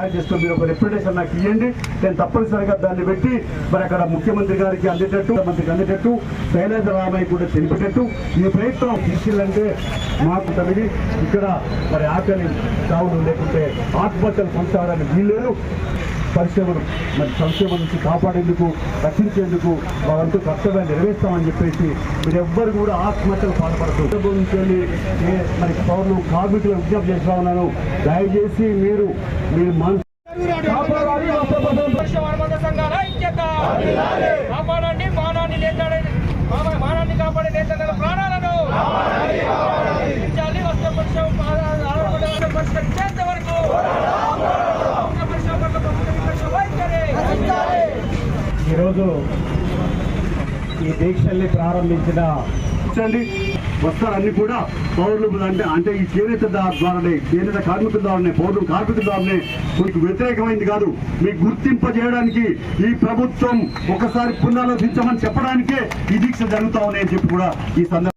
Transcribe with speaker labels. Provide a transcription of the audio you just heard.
Speaker 1: తయారు చేసుకుని మీరు ఒక రిప్రజెంటేషన్ నాకు ఇవ్వండి నేను తప్పనిసరిగా దాన్ని పెట్టి మరి అక్కడ ముఖ్యమంత్రి గారికి అందేటట్టు మంత్రికి అందేటట్టు శైలేంద్ర రామయ్య కూడా తెలిపేటట్టు ఈ ప్రయత్నం తీసుకెళ్ళంటే మాకు తమిది ఇక్కడ మరి ఆకలి చావులు లేకుంటే ఆత్మహత్యలు కొనసాగడానికి వీల్లేదు. పరిశ్రమను మరి సంక్షేమం నుంచి కాపాడేందుకు రక్షించేందుకు వాళ్ళంతా కర్తవ్యాన్ని నెరవేర్స్తామని చెప్పేసి మీరు ఎవ్వరు కూడా ఆత్మహత్యలు పాల్పడదు నుంచి మరి పౌరులు కార్మికులు విజ్ఞప్తి చేస్తా ఉన్నాను. దయచేసి మీరు మీరు మనసు
Speaker 2: కాపాడండి మానాన్ని నేతాడే మాన- మానాన్ని కాపాడే నేతల ప్రాణాలను. రక్షించాలి వస్త్ర పరిశ్రమ పరిష్కరించేంత
Speaker 1: ఈరోజు ఈ దీక్షల్ని ప్రారంభించిన చూడండి వస్త్రాలన్నీ కూడా పౌరులు అంటే అంటే ఈ చేనేత ద్వారానే చేనేత కార్మికుల ద్వారానే పౌరులు కార్మికుల ద్వారానే మీకు వ్యతిరేకమైంది కాదు. మీకు గుర్తింపజేయడానికి ఈ ప్రభుత్వం ఒకసారి పునరాలోచించమని చెప్పడానికే ఈ దీక్ష జరుగుతా ఉన్నాయని చెప్పి కూడా ఈ సందర్భం